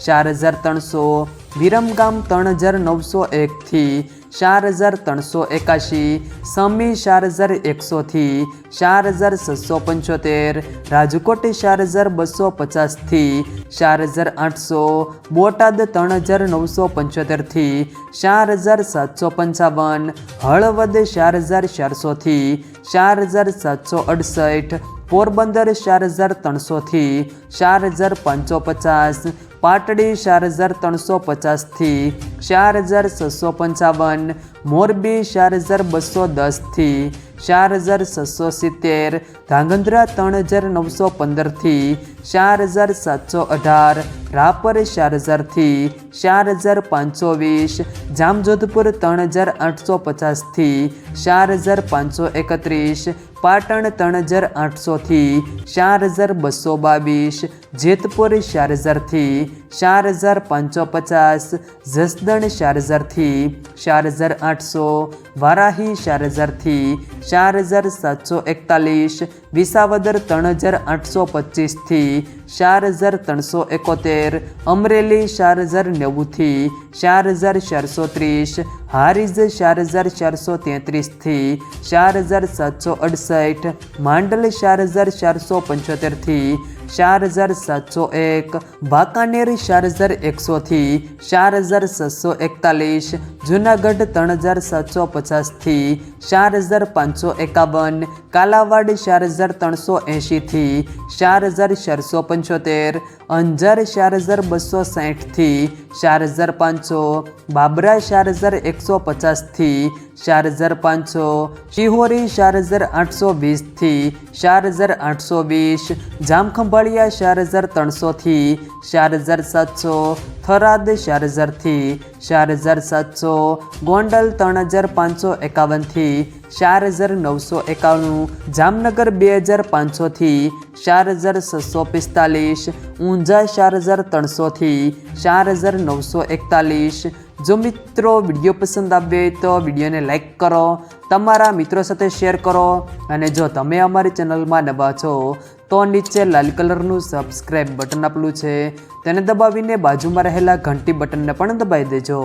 ચાર હજાર ત્રણસો વિરમગામ ત્રણ હજાર નવસો એકથી ચાર હજાર ત્રણસો એકાશી સમી ચાર હજાર એકસોથી ચાર હજાર છસો પંચોતેર રાજકોટ ચાર હજાર બસો પચાસથી ચાર હજાર આઠસો બોટાદ ત્રણ હજાર નવસો પંચોતેરથી ચાર હજાર સાતસો પંચાવન હળવદ ચાર હજાર ચારસોથી ચાર હજાર સાતસો અડસઠ પોરબંદર ચાર હજાર ત્રણસોથી ચાર હજાર પાંચસો પચાસ પાટડી ચાર હજાર ત્રણસો પચાસથી ચાર હજાર છસો પંચાવન, મોરબી ચાર હજાર બસો દસથી ચાર હજાર છસો સિત્તેર, ધાંગધ્રા ત્રણ હજાર નવસો પંદરથી ચાર હજાર સાતસો અઢાર રાપર ચાર હજારથી ચાર હજાર પાંચસો વીસ જામજોધપુર ત્રણ હજાર આઠસો પચાસથી ચાર હજાર પાંચસો એકત્રીસ, પાટણ ત્રણ હજાર આઠસોથી ચાર હજાર બસો બાવીસ, જેતપુર ચાર હજારથી ચાર હજાર પાંચસો પચાસ જસદણ ચાર હજારથી ચાર હજાર આઠસો, વારાહી ચાર હજારથી ચાર હજાર સાતસો એકતાલીસ, વિસાવદર ત્રણ હજાર આઠસો પચીસથી ચાર હજાર ત્રણસો એકોતેર અમરેલી ચાર હજાર નેવુંથી ચાર હજાર ચારસો ત્રીસ હારીજ ચાર હજાર ચારસો તેત્રીસથી ચાર હજાર સાતસો અડસઠ માંડલ ચાર હજાર ચારસો પંચોતેરથી ચાર હજાર સાતસો એક વાંકાનેર ચાર હજાર એકસોથી ચાર હજાર સાતસો એકતાલીસ જુનાગઢ ત્રણ હજાર સાતસો પચાસથી ચાર હજાર પાંચસો એકાવન કાલાવાડ ચાર હજાર ત્રણસો એંશીથી ચાર હજાર ચારસો પંચોતેર અંજાર ચાર હજાર બસો સાઠથી ચાર હજાર પાંચસો બાબરા ચાર હજાર એકસો પચાસથી ચાર હજાર પાંચસો શિહોરી ચાર હજાર આઠસો વીસથી ચાર હજાર આઠસો વીસ જામખંભાળિયા ચાર હજાર ત્રણસોથી ચાર હજાર સાતસો થરાદ ચાર હજારથી ચાર હજાર સાતસો ગોંડલ ત્રણ હજાર પાંચસો એકાવનથી ચાર હજાર નવસો એકાણું જામનગર બે હજાર પાંચસોથી ચાર હજાર છસો પિસ્તાલીસ ઊંઝા ચાર હજાર ત્રણસોથી ચાર હજાર નવસો એકતાલીસ જો મિત્રો વીડિયો પસંદ આવે તો વિડીયોને લાઈક કરો, તમારા મિત્રો સાથે શેર કરો અને જો તમે અમારી ચેનલમાં નવા છો, તો નીચે લાલ કલરનું સબસ્ક્રાઈબ બટન આપેલું છે, તેને દબાવીને બાજુમાં રહેલા ઘંટી બટનને પણ દબાવી દેજો.